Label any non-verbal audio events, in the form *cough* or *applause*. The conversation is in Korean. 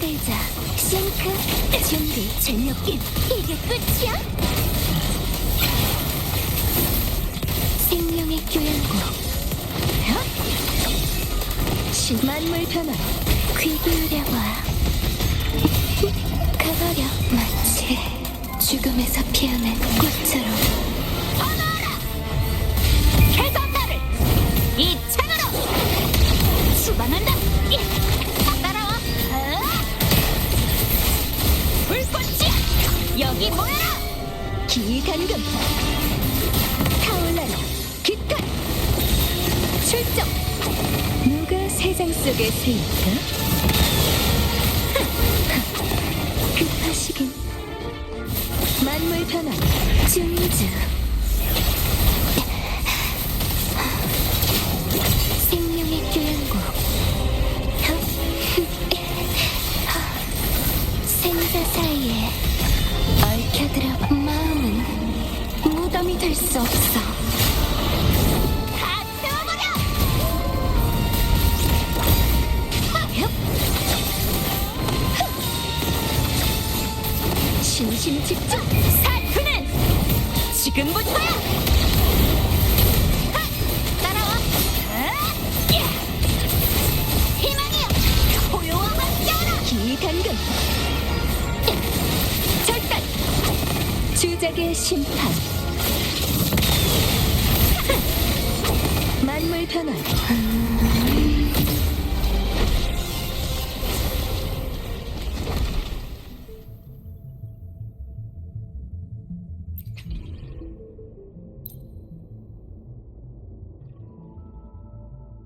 핑크 준비 전력기. 이게 끝이야? 생명의 교양고 신 만물 변화 귀 기울여봐 여기 모여라! 기간금 타올라라. 기탄 출정. 누가 세상 속에 새일까? *laughs* 급하시긴. 만물 변화. 중주 생명의 교양고 생사 사이에 얽혀들어 마음은 무덤이 될 수 없어 다 태워버려! 신심 집중 사투는 지금부터야! 주작의 심판!